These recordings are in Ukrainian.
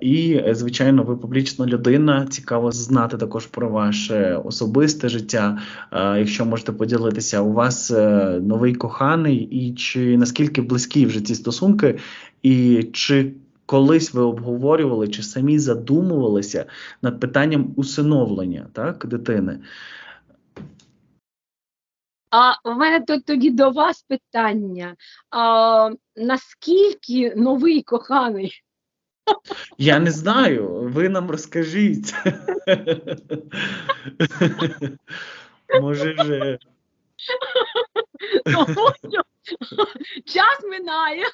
І, е, звичайно, ви публічна людина. Цікаво знати також про ваше особисте життя. Е, Якщо можете поділитися, у вас е, новий коханий, і чи наскільки близькі вже ці стосунки, і чи колись ви обговорювали, чи самі задумувалися над питанням усиновлення так, дитини? А в мене тут тоді до вас питання. А, наскільки новий коханий? Я не знаю, ви нам розкажіть. Може, вже час минає.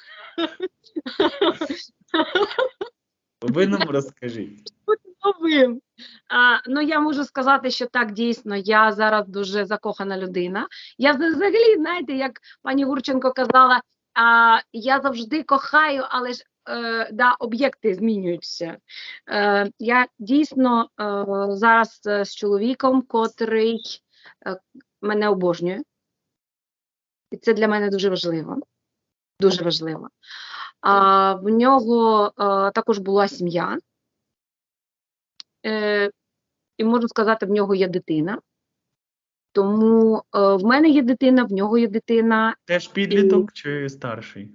ви нам розкажіть. новим. А, ну, я можу сказати, що так дійсно, я зараз дуже закохана людина. Я взагалі, знаєте, як пані Гурченко казала, а, я завжди кохаю, але ж е, да, об'єкти змінюються. Е, я дійсно е, зараз е, з чоловіком, котрий е, мене обожнює. І це для мене дуже важливо. Дуже важливо. А, в нього е, також була сім'я. Е, і можу сказати, в нього є дитина. Тому е, в мене є дитина, в нього є дитина, Теж підліток чи старший?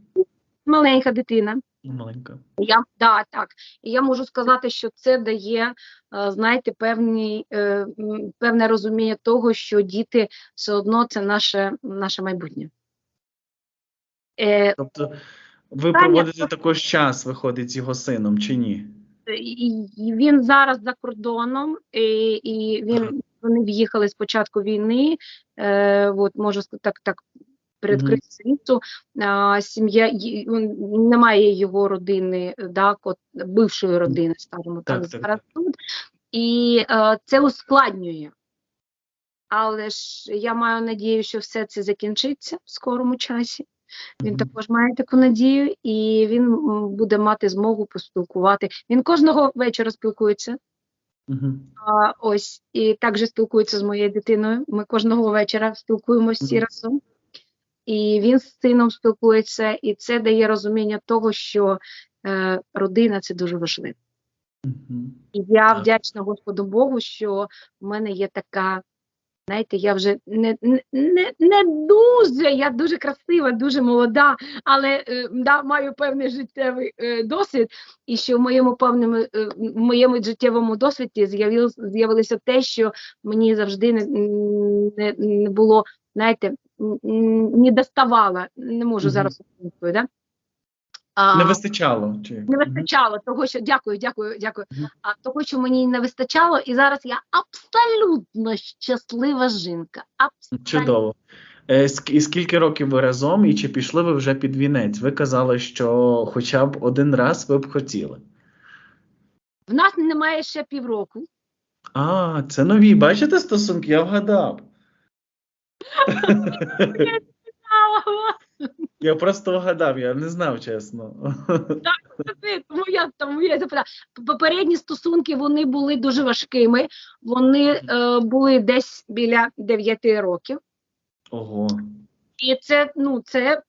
маленька дитина. Маленька. Я, да, так. І я можу сказати, що це дає, е, знаєте, певні, е, певне розуміння того, що діти все одно це наше, наше майбутнє. Е, Тобто ви Таня, проводите також час, виходить, з його сином, чи ні? і, він зараз за кордоном, і, і він, вони в'їхали з початку війни. Е, от, можу так, так передкрити світу. А, сім'я немає його родини, да, кот, бившої родини, скажімо так, Так, так, зараз тут. І е, це ускладнює. Але ж я маю надію, що все це закінчиться в скорому часі. Він також має таку надію, і він буде мати змогу поспілкувати. Він кожного вечора спілкується. Мгм. А, ось і також спілкується з моєю дитиною. Ми кожного вечора спілкуємося всі Мгм. разом. І він з сином спілкується, і це дає розуміння того, що е, родина це дуже важливо. І я Так. вдячна Господу Богу, що в мене є така. Знаєте, я вже не, не, не, дуже, я дуже красива, дуже молода, але е, да, маю певний життєвий е, досвід, і що в моєму певному е, в моєму життєвому досвіді з'явилося те, що мені завжди не, не, не було, знаєте, не доставало, не можу зараз українською, да? А, Не вистачало. Чи? не вистачало того, що дякую, дякую, дякую. А того, що мені не вистачало, і зараз я абсолютно щаслива жінка. Абсолютно. Чудово. Е, І скільки років ви разом, і чи пішли ви вже під вінець? Ви казали, що хоча б один раз ви б хотіли. В нас немає ще півроку. А, це нові. Бачите стосунки? Я вгадав. Я просто вгадав, я не знав, чесно. Тому я тому я запитала. Попередні стосунки вони були дуже важкими. Вони е, були десь біля 9 років. Ого. І це ну це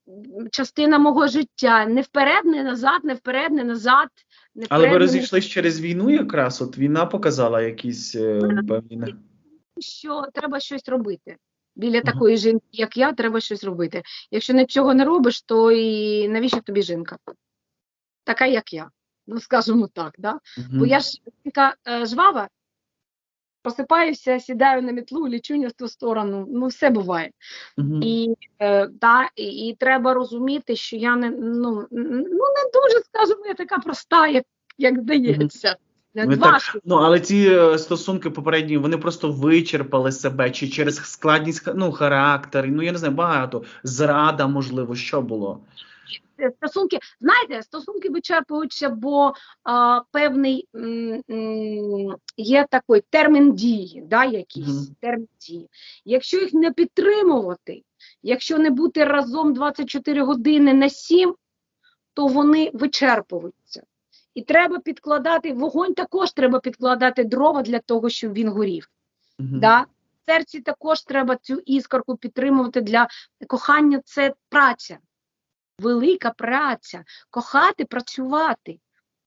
частина мого життя. Не вперед, не назад, не вперед, не назад. Не Але ви вперед, не через війну якраз, от війна показала якісь е, певні. що треба щось робити. Біля такої жінки, як я, треба щось робити. Якщо нічого не робиш, то і навіщо тобі жінка? Така, як я. Ну, скажімо так, да? Бо я ж така е, жвава, просипаюся, сідаю на мітлу, лічу не в ту сторону. Ну, все буває. І, е, да, і, і треба розуміти, що я не, ну, ну, не дуже, скажімо, я така проста, як, як здається. Не так- Ну, але ці е, стосунки попередні, вони просто вичерпали себе, чи через складність ну, характер, ну я не знаю, багато. Зрада, можливо, що було. Е, стосунки, знаєте, стосунки вичерпуються, бо а, певний м, м, є такий термін дії, да, якийсь Мгм. термін дії. Якщо їх не підтримувати, якщо не бути разом 24 години на 7, то вони вичерпуються. І треба підкладати, вогонь також треба підкладати дрова для того, щоб він горів. Мгм. Да? В серці також треба цю іскорку підтримувати для кохання це праця, велика праця. Кохати, працювати.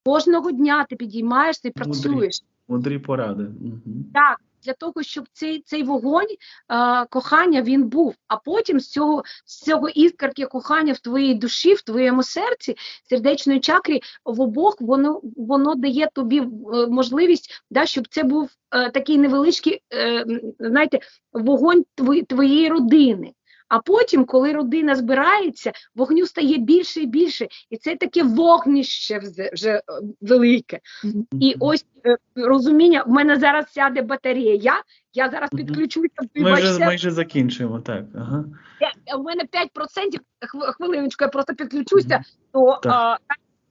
Кожного дня ти підіймаєшся і Мудрі. працюєш. Мудрі поради. Угу. Так, для того, щоб цей, цей вогонь е, кохання він був. А потім з цього, з цього іскорки кохання в твоїй душі, в твоєму серці, сердечної чакрі, в обох воно, воно дає тобі е, можливість, да, щоб це був е, такий невеличкий, е, знаєте, вогонь твої, твоєї родини. А потім, коли родина збирається, вогню стає більше і більше, і це таке вогнище вже, е, велике. І ось е, розуміння, в мене зараз сяде батарея, я зараз підключуся, Ми вже майже закінчуємо, так. Ага. я- у мене 5%, хв- хвилиночку, я просто підключуся, Мгм. то, а,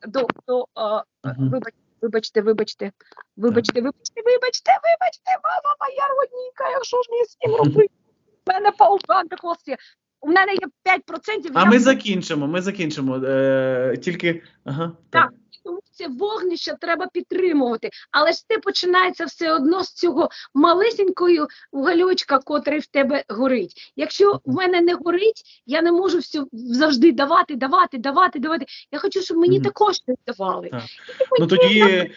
до, до а, вибачте, вибачте, вибачте, вибачте, вибачте, вибачте, вибачте, мама моя родненька, якщо ж мені з цим робити? У мене паука на. У мене є 5%, А я ми закінчимо, ми закінчимо. Е, тільки. Ага, так. Так. Тому це вогнище треба підтримувати. Але ж це починається все одно з цього малесенької угольочка, котрий в тебе горить. Якщо в мене не горить, я не можу все завжди давати, давати, давати, давати. Я хочу, щоб мені Мгм. також щось давали. Так. І Ну тоді.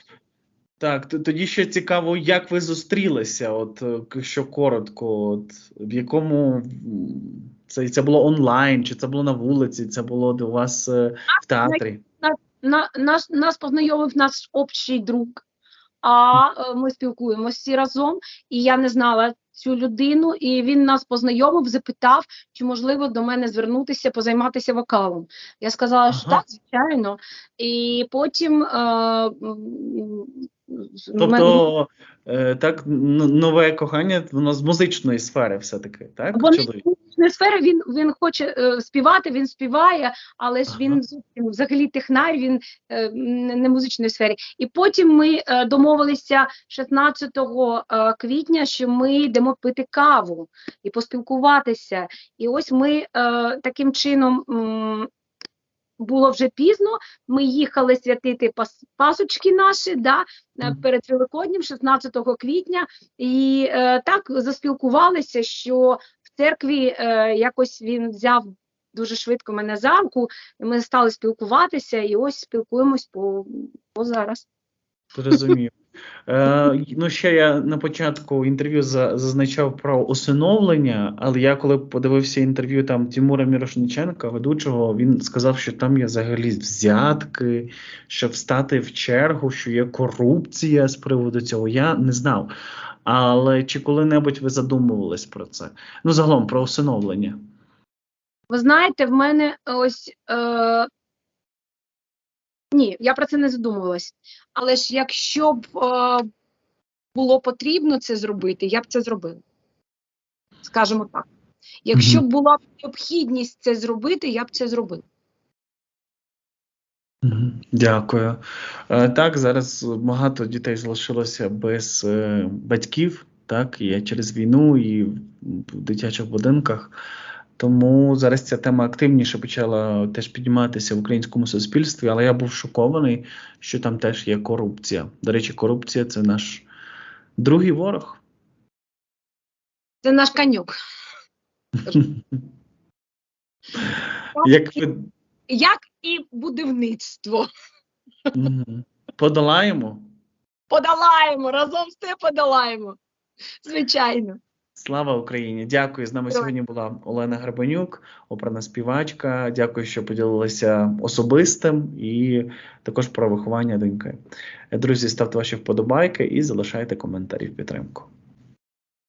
Так, тоді ще цікаво, як ви зустрілися, от е, що коротко, от, в якому це, це було онлайн, чи це було на вулиці, це було до вас е, в театрі. на, нас, нас познайомив наш общий друг. А е, ми спілкуємося всі разом, і я не знала цю людину, і він нас познайомив, запитав, чи можливо до мене звернутися, позайматися вокалом. Я сказала, що Ага. так, звичайно. І потім е, в мене- Тобто, е, так, нове кохання, воно з музичної сфери все-таки, так? Вони Чоловік? з музичної сфери він, він хоче е, співати, він співає, але ж Ага. він взагалі технар, він е, не, не музичної сфері. І потім ми е, домовилися 16 е, квітня, що ми йдемо пити каву і поспілкуватися. І ось ми е, таким чином. Було вже пізно, ми їхали святити пас, пасочки наші да, е, перед Великоднім, 16 квітня, і е, так заспілкувалися, що в церкві е, якось він взяв дуже швидко мене за руку, і ми стали спілкуватися, і ось спілкуємось по, по зараз. Зрозумів. Е, ну, ще я на початку інтерв'ю зазначав про усиновлення, але я коли подивився інтерв'ю там Тимура Мірошниченка, ведучого, він сказав, що там є взагалі взятки, що встати в чергу, що є корупція з приводу цього. Я не знав. Але чи коли-небудь ви задумувались про це? Ну, загалом про усиновлення. Ви знаєте, в мене ось. Е, ні, я про це не задумувалась. Але ж якщо б е, було потрібно це зробити, я б це зробила. Скажімо так. Якщо б була б необхідність це зробити, я б це зробила. Дякую. Е, Так, зараз багато дітей залишилося без е, батьків, так, і через війну, і в дитячих будинках. Тому зараз ця тема активніше почала теж підніматися в українському суспільстві, але я був шокований, що там теж є корупція. До речі, корупція це наш другий ворог. Це наш конюк. Як ви Як і будівництво. Подолаємо? Подолаємо, разом все подолаємо. Звичайно. Слава Україні! Дякую. З нами Героям. сьогодні була Олена Гребенюк, оперна співачка. Дякую, що поділилися особистим і також про виховання доньки. Друзі, ставте ваші вподобайки і залишайте коментарі в підтримку.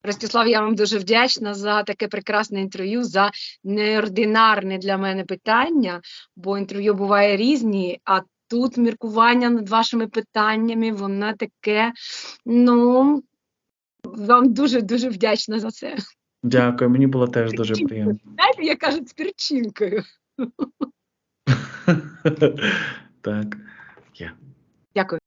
Ростислав, я вам дуже вдячна за таке прекрасне інтерв'ю, за неординарне для мене питання, бо інтерв'ю буває різні, а тут міркування над вашими питаннями, воно таке, ну, вам дуже-дуже вдячна за це. Дякую, мені було теж дуже приємно. Знаєте, я кажуть, з перчинкою. Так. Дякую.